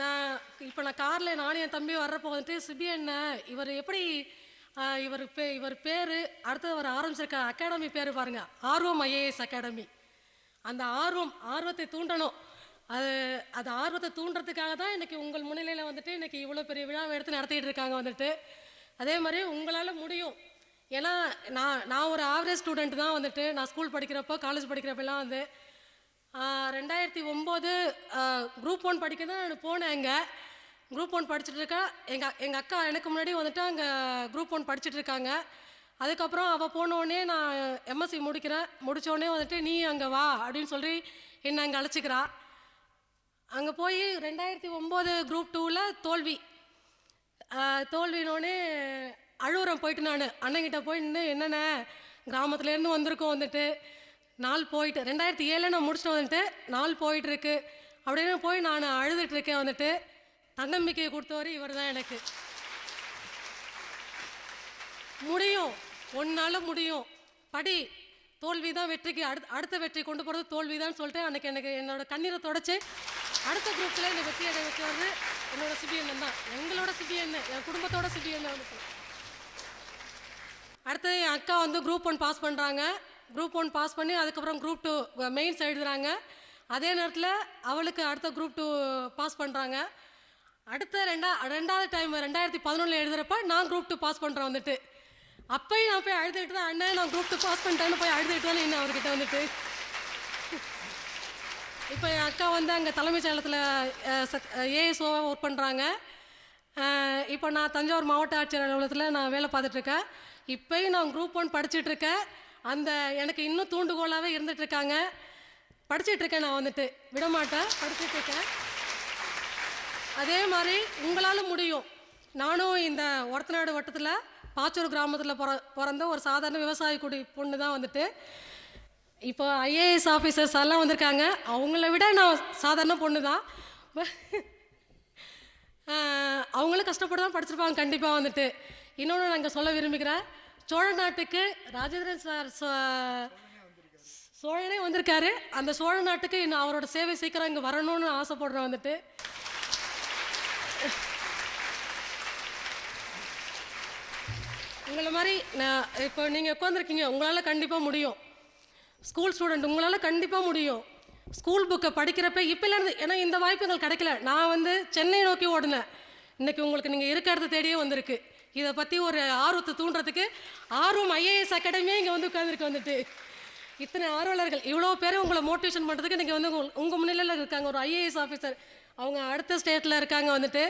நான் இப்போ நான் காரில் நானும் என் தம்பி வர்றப்போ வந்துட்டு சிபி அண்ணன் இவர் எப்படி இவர் பே இவர் பேர்? அடுத்தது அவர் ஆரம்பிச்சிருக்க அகாடமி பேர் பாருங்க ஆர்வம் ஐஏஎஸ் அகாடமி. அந்த ஆர்வம் ஆர்வத்தை தூண்டணும். அது அது ஆர்வத்தை தூண்டுறதுக்காக தான் இன்றைக்கி உங்கள் முன்னிலையில் வந்துட்டு இன்றைக்கி இவ்வளோ பெரிய விழாவை எடுத்து நடத்திட்டு இருக்காங்க வந்துட்டு. அதே மாதிரி உங்களால் முடியும். ஏன்னா நான் நான் ஒரு ஆவரேஜ் ஸ்டூடெண்ட் தான் வந்துட்டு நான் ஸ்கூல் படிக்கிறப்போ காலேஜ் படிக்கிறப்பெல்லாம் வந்து ரெண்டாயிரத்தி ஒம்பது குரூப் ஒன் படிக்க தான் நான் போனேன் அங்கே. குரூப் ஒன் படிச்சுட்டு இருக்கேன் எங்கள் எங்கள் அக்கா எனக்கு முன்னாடி வந்துட்டு அங்கே குரூப் ஒன் படிச்சுட்டு இருக்காங்க. அதுக்கப்புறம் அவள் போனோடனே நான் எம்எஸ்சி முடிக்கிறேன். முடித்தோடனே வந்துட்டு நீ அங்கே வா அப்படின்னு சொல்லி என்னை அங்கே அழைச்சிக்கிறா. அங்கே போய் ரெண்டாயிரத்தி ஒம்பது குரூப் டூவில் தோல்வி. தோல்வினோடனே அழுவுறேன் போயிட்டு நான். அண்ணங்கிட்ட போய் நின்று என்னென்ன கிராமத்துலேருந்து வந்திருக்கோம் வந்துட்டு. நாள் போயிட்டு ரெண்டாயிரத்தி ஏழில் நான் முடிச்சுட்டு வந்துட்டு நாள் போயிட்டுருக்கு. அப்படின்னு போய் நான் அழுதுட்டுருக்கேன் வந்துட்டு. தன்னம்பிக்கையை கொடுத்தவர் இவர் தான் எனக்கு. முடியும். ஒன்னால் முடியும். படி தோல்வி தான் வெற்றிக்கு அடுத்த அடுத்த வெற்றி கொண்டு போகிறது தோல்வி தான் சொல்லிட்டு அன்னைக்கு எனக்கு என்னோட கண்ணீரை தொடச்சி அடுத்த குரூப்பில் இந்த வெற்றி அடைய வைக்கிறது என்னோட சிபிஎன் தான். எங்களோட சிபிஎன் என் குடும்பத்தோட சிபிஎன் வந்துட்டு. அடுத்தது என் அக்கா வந்து குரூப் ஒன் பாஸ் பண்ணுறாங்க குரூப் ஒன் பாஸ் பண்ணி அதுக்கப்புறம் குரூப் டூ மெயின்ஸ் எழுதுகிறாங்க அதே நேரத்தில் அவளுக்கு அடுத்த குரூப் டூ பாஸ் பண்ணுறாங்க அடுத்த ரெண்டா ரெண்டாவது டைம் ரெண்டாயிரத்தி பதினொன்றில் எழுதுறப்ப நான் குரூப் டூ பாஸ் பண்ணுறேன் வந்துட்டு. அப்போயும் நான் போய் அழுதுகிட்டு தான் அண்ணன் நான் குரூப் டூ பாஸ் பண்ணிட்டேன்னு போய் அழுதுகிட்டு தான் என்ன அவர்கிட்ட வந்துட்டு. இப்போ என் அக்கா வந்து அங்கே தலைமைச் செயலத்தில் ஏஎஸ்ஓவாக ஒர்க் பண்ணுறாங்க இப்போ நான் தஞ்சாவூர் மாவட்ட ஆட்சியர் அலுவலகத்தில் நான் வேலை பார்த்துட்ருக்கேன் இப்போயும் நான் குரூப் ஒன் படிச்சுட்ருக்கேன் அந்த எனக்கு இன்னும் தூண்டுகோலாகவே இருந்துட்டு இருக்காங்க படிச்சிட்டுருக்கேன் நான் வந்துட்டு. விடமாட்டேன் படிச்சிட்டு இருக்கேன். அதே மாதிரி உங்களால் முடியும். நானும் இந்த ஒரத்தநாடு வட்டத்தில் பாச்சூர் கிராமத்தில் பிற பிறந்த ஒரு சாதாரண விவசாய குடி பொண்ணு தான் வந்துட்டு. இப்போ ஐஏஎஸ் ஆஃபீஸர்ஸ் எல்லாம் வந்திருக்காங்க. அவங்கள விட நான் சாதாரண பொண்ணு தான். அவங்களும் கஷ்டப்பட்டு தான் படிச்சிருப்பாங்க கண்டிப்பாக வந்துட்டு. இன்னொன்று நாங்கள் சொல்ல விரும்புகிறேன். சோழ நாட்டுக்கு ராஜேந்திரன் சார் சோ- சோழனே வந்திருக்காரு. அந்த சோழ நாட்டுக்கு இன்னும் அவரோட சேவை சீக்கிரம் இங்கே வரணும்னு ஆசைப்படுறேன் வந்துட்டு. உங்களை மாதிரி நான் இப்போ நீங்கள் உட்காந்துருக்கீங்க உங்களால் கண்டிப்பாக முடியும். ஸ்கூல் ஸ்டூடெண்ட் உங்களால் கண்டிப்பாக முடியும். ஸ்கூல் புக்கை படிக்கிறப்ப இப்போலேருந்து ஏன்னா இந்த வாய்ப்பு எங்களுக்கு கிடைக்கல. நான் வந்து சென்னை நோக்கி ஓடினேன். இன்றைக்கி உங்களுக்கு நீங்கள் இருக்கிறத தேடியே வந்திருக்கு. இதை பற்றி ஒரு ஆர்வத்தை தூண்டுறதுக்கு ஆர்வம் ஐஏஎஸ் அகாடமியே இங்கே வந்து உட்காந்துருக்கு வந்துட்டு. இத்தனை ஆர்வலர்கள் இவ்வளோ பேர் உங்களை மோட்டிவேஷன் பண்ணுறதுக்கு நீங்கள் வந்து உங்கள் முன்னிலையில் இருக்காங்க. ஒரு ஐஏஎஸ் ஆஃபீஸர் அவங்க அடுத்த ஸ்டேட்டில் இருக்காங்க வந்துட்டு.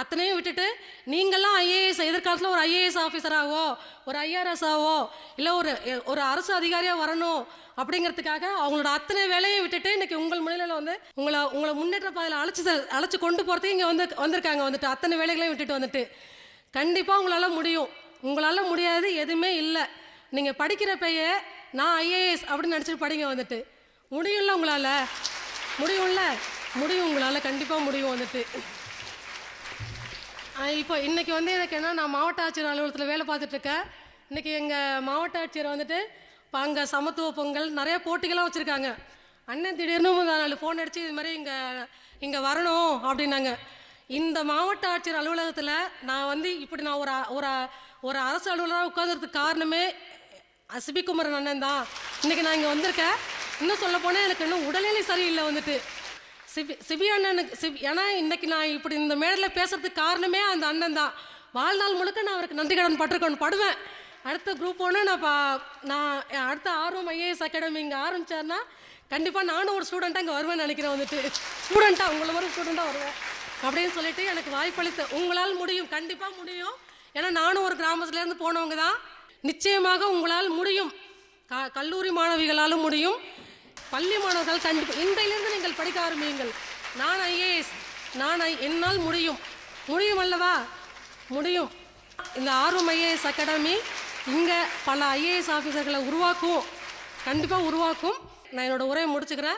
அத்தனையும் விட்டுட்டு நீங்கள்லாம் ஐஏஎஸ் எதிர்காலத்தில் ஒரு ஐஏஎஸ் ஆஃபீஸராகவோ ஒரு ஐஆர்எஸ் ஆவோ இல்லை ஒரு ஒரு அரசு அதிகாரியாக வரணும் அப்படிங்கிறதுக்காக அவங்களோட அத்தனை வேலையும் விட்டுட்டு இன்றைக்கி உங்கள் முன்னிலையில் வந்து உங்களை உங்களை முன்னேற்ற பாதையில் அழைச்சி அழைச்சி கொண்டு போகிறதுக்கு இங்கே வந்து வந்திருக்காங்க வந்துட்டு. அத்தனை வேலைகளையும் விட்டுட்டு வந்துட்டு. கண்டிப்பாக உங்களால் முடியும். உங்களால் முடியாது எதுவுமே இல்லை. நீங்கள் படிக்கிற படிக்கிறப்பயே நான் ஐஏஎஸ் அப்படின்னு நினச்சிட்டு படிங்க வந்துட்டு. முடியும்ல உங்களால்? முடியும்ல? முடியும் உங்களால். கண்டிப்பாக முடியும் வந்துட்டு. இப்போ இன்றைக்கி வந்து எனக்கு என்ன நான் மாவட்ட ஆட்சியர் அலுவலகத்தில் வேலை பார்த்துட்ருக்கேன் இன்றைக்கி எங்கள் மாவட்ட ஆட்சியர் வந்துட்டு இப்போ அங்கே சமத்துவ பொங்கல் நிறைய போட்டிகள்லாம் வச்சுருக்காங்க. அண்ணன் திடீர்னு நாலு ஃபோன் அடித்து இது மாதிரி இங்கே இங்கே வரணும் அப்படின்னாங்க. இந்த மாவட்ட ஆட்சியர் அலுவலகத்தில் நான் வந்து இப்படி நான் ஒரு ஒரு ஒரு அரசு அலுவலராக உட்காந்துறதுக்கு காரணமே சிபிகுமரன் அண்ணன் தான். இன்னைக்கு நான் இங்கே வந்திருக்கேன். இன்னும் சொல்ல போனால் எனக்கு இன்னும் உடல்நிலை சரியில்லை வந்துட்டு. சிபி சிபி அண்ணனுக்கு சிபி ஏன்னா இன்னைக்கு நான் இப்படி இந்த மேடையில் பேசுறதுக்கு காரணமே அந்த அண்ணன் தான். வாழ்நாள் முழுக்க நான் அவருக்கு நன்றி கடன் பட்டிருக்கணும் படுவேன். அடுத்த குரூப் ஒன்று நான் பா நான் அடுத்த ஆர்வம் ஐஏஎஸ் அகாடமி இங்கே ஆரம்பிச்சாருன்னா கண்டிப்பாக நானும் ஒரு ஸ்டூடெண்ட்டாக இங்கே வருவேன்னு நினைக்கிறேன் வந்துட்டு. ஸ்டூடெண்ட்டாக உங்களை மாதிரி ஸ்டூடெண்ட்டாக வருவேன். அப்படின்னு சொல்லிட்டு எனக்கு வாய்ப்பளித்த உங்களால் முடியும் கண்டிப்பாக முடியும். ஏன்னா நானும் ஒரு கிராமத்துலேருந்து போனவங்க தான். நிச்சயமாக உங்களால் முடியும். க கல்லூரி மாணவிகளாலும் முடியும். பள்ளி மாணவர்கள் கண்டிப்பாக இன்றையிலிருந்து நீங்கள் படிக்க ஆரம்பியுங்கள். நான் ஐஏஎஸ் நான் ஐ- என்னால் முடியும். முடியும் அல்லவா? முடியும். இந்த ஆர்வம் ஐஏஎஸ் அகாடமி இங்கே பல ஐஏஎஸ் ஆஃபீஸர்களை உருவாக்கும். கண்டிப்பாக உருவாக்கும். நான் என்னோட உரையை முடிச்சுக்கிறேன்.